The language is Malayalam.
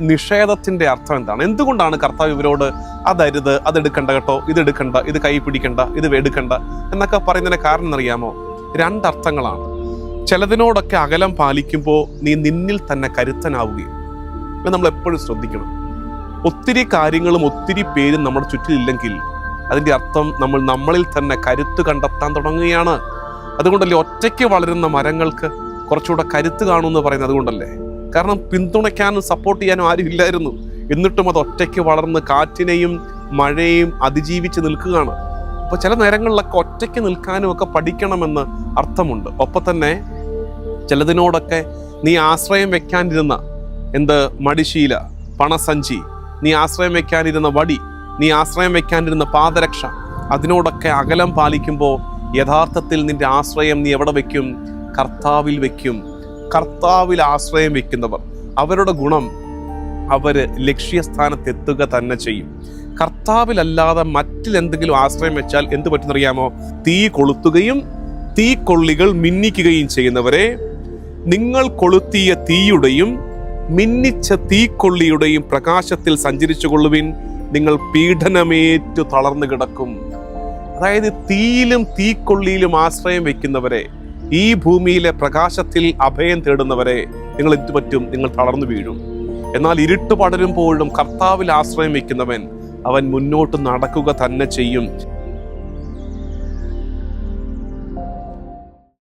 നിഷേധത്തിന്റെ അർത്ഥം എന്താണ്? എന്തുകൊണ്ടാണ് കർത്താവ് ഇവരോട് അതരുത് അതെടുക്കണ്ട കേട്ടോ ഇത് എടുക്കണ്ട ഇത് കൈ പിടിക്കണ്ട ഇത് എടുക്കണ്ട എന്നൊക്കെ പറയുന്നതിന് കാരണം അറിയാമോ? രണ്ടർത്ഥങ്ങളാണ്. ചിലതിനോടൊക്കെ അകലം പാലിക്കുമ്പോൾ നീ നിന്നിൽ തന്നെ കരുത്തനാവുകയും. ഇത് നമ്മൾ എപ്പോഴും ശ്രദ്ധിക്കണം. ഒത്തിരി കാര്യങ്ങളും ഒത്തിരി പേരും നമ്മുടെ ചുറ്റിലില്ലെങ്കിൽ അതിന്റെ അർത്ഥം നമ്മൾ നമ്മളിൽ തന്നെ കരുത്ത് കണ്ടെത്താൻ തുടങ്ങുകയാണ്. അതുകൊണ്ടല്ലേ ഒറ്റയ്ക്ക് വളരുന്ന മരങ്ങൾക്ക് കുറച്ചുകൂടെ കരുത്ത് കാണുമെന്ന് പറയുന്നത് അതുകൊണ്ടല്ലേ? കാരണം പിന്തുണയ്ക്കാനും സപ്പോർട്ട് ചെയ്യാനും ആരും ഇല്ലായിരുന്നു. എന്നിട്ടും അത് ഒറ്റയ്ക്ക് വളർന്ന് കാറ്റിനെയും മഴയെയും അതിജീവിച്ച് നിൽക്കുകയാണ്. അപ്പോൾ ചില നേരങ്ങളിലൊക്കെ ഒറ്റയ്ക്ക് നിൽക്കാനും ഒക്കെ പഠിക്കണമെന്ന് അർത്ഥമുണ്ട്. ഒപ്പം തന്നെ ചിലതിനോടൊക്കെ നീ ആശ്രയം വെക്കാനിരുന്ന എന്ത് മടിശീല പണസഞ്ചി നീ ആശ്രയം വെക്കാനിരുന്ന വടി നീ ആശ്രയം വെക്കാനിരുന്ന പാദരക്ഷ അതിനോടൊക്കെ അകലം പാലിക്കുമ്പോൾ യഥാർത്ഥത്തിൽ നിന്റെ ആശ്രയം നീ എവിടെ വയ്ക്കും കർത്താവിൽ വെക്കും. കർത്താവിൽ ആശ്രയം വെക്കുന്നവർ അവരുടെ ഗുണം അവർ ലക്ഷ്യസ്ഥാനത്തെത്തുക തന്നെ ചെയ്യും. കർത്താവിലല്ലാതെ മറ്റിലെന്തെങ്കിലും ആശ്രയം വെച്ചാൽ എന്ത് പറ്റുന്നറിയാമോ? തീ കൊളുത്തുകയും തീ കൊള്ളികൾ മിന്നിക്കുകയും ചെയ്യുന്നവരെ നിങ്ങൾ കൊളുത്തിയ തീയുടെയും മിന്നിച്ച തീക്കൊള്ളിയുടെയും പ്രകാശത്തിൽ സഞ്ചരിച്ചു കൊള്ളുവിൻ നിങ്ങൾ പീഡനമേറ്റു തളർന്നു കിടക്കും. അതായത് തീയിലും തീക്കൊള്ളിയിലും ആശ്രയം വെക്കുന്നവരെ ഈ ഭൂമിയിലെ പ്രകാശത്തിൽ അഭയം തേടുന്നവരെ നിങ്ങൾ എന്തു പറ്റും? നിങ്ങൾ തളർന്നു വീഴും. എന്നാൽ ഇരുട്ട് പടരുമ്പോഴും കർത്താവിൽ ആശ്രയം വയ്ക്കുന്നവൻ അവൻ മുന്നോട്ട് നടക്കുക തന്നെ ചെയ്യും.